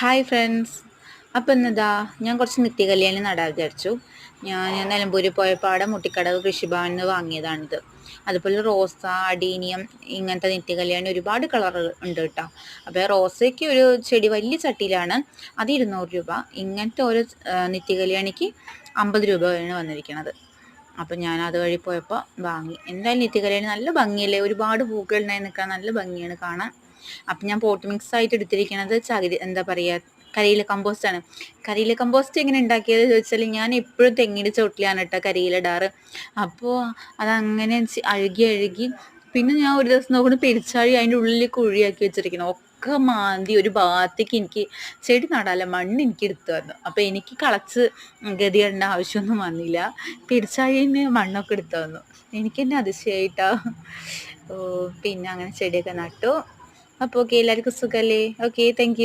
Hi friends അപ്പം എന്നതാ ഞാൻ കുറച്ച് നിത്യകല്യാണി നടാൻ വിചാരിച്ചു. ഞാൻ നിലമ്പൂർ പോയപ്പോൾ അവിടെ മുട്ടിക്കടവ് കൃഷിഭവനിൽ നിന്ന് വാങ്ങിയതാണിത്. അതുപോലെ റോസ അടീനിയം ഇങ്ങനത്തെ നിത്യകല്യാണി ഒരുപാട് കളർ ഉണ്ട് കേട്ടോ. അപ്പോൾ റോസയ്ക്ക് ഒരു ചെടി വലിയ ചട്ടിയിലാണ്. അത് ഇരുന്നൂറ് രൂപ. ഇങ്ങനത്തെ ഒരു നിത്യകല്യാണിക്ക് അമ്പത് രൂപയാണ് വന്നിരിക്കുന്നത് അപ്പം ഞാൻ അത് വഴി പോയപ്പോൾ വാങ്ങി. എന്തായാലും നിത്യകല്യാണി നല്ല ഭംഗിയല്ലേ? ഒരുപാട് പൂക്കളുണ്ടായി നിൽക്കാൻ നല്ല ഭംഗിയാണ് കാണാൻ. അപ്പം ഞാൻ പോട്ട് മിക്സ് ആയിട്ട് എടുത്തിരിക്കുന്നത് ചകിരി എന്താ പറയുക കരിയില കമ്പോസ്റ്റ് ആണ്. കരിയില കമ്പോസ്റ്റ് എങ്ങനെ ഉണ്ടാക്കിയത് ചോദിച്ചാൽ ഞാൻ എപ്പോഴും തെങ്ങിന്റെ ചോട്ടിലാണ് കേട്ടോ കരിയിലിടാറ് അപ്പോൾ അതങ്ങനെ അഴുകി അഴുകി പിന്നെ ഞാൻ ഒരു ദിവസം നോക്കുമ്പോൾ പെരിച്ചാഴി അതിന്റെ ഉള്ളിൽ കുഴിയാക്കി വെച്ചിരിക്കുന്നു. ഒക്കെ മാന്തി ഒരു ഭാഗത്തേക്ക് എനിക്ക് ചെടി നടാല മണ്ണ് എനിക്ക് എടുത്തു വന്നു അപ്പോൾ എനിക്ക് കളച്ച് ഗതിയിടേണ്ട ആവശ്യമൊന്നും വന്നില്ല. പെരിച്ചാഴിന് മണ്ണൊക്കെ എടുത്തു വന്നു എനിക്ക് തന്നെ അതിശയായിട്ടാ. ഓ പിന്നെ അങ്ങനെ ചെടിയൊക്കെ നട്ടു. അപ്പോൾ ഓക്കെ എല്ലാവർക്കും സുഖമല്ലേ ഓക്കെ താങ്ക്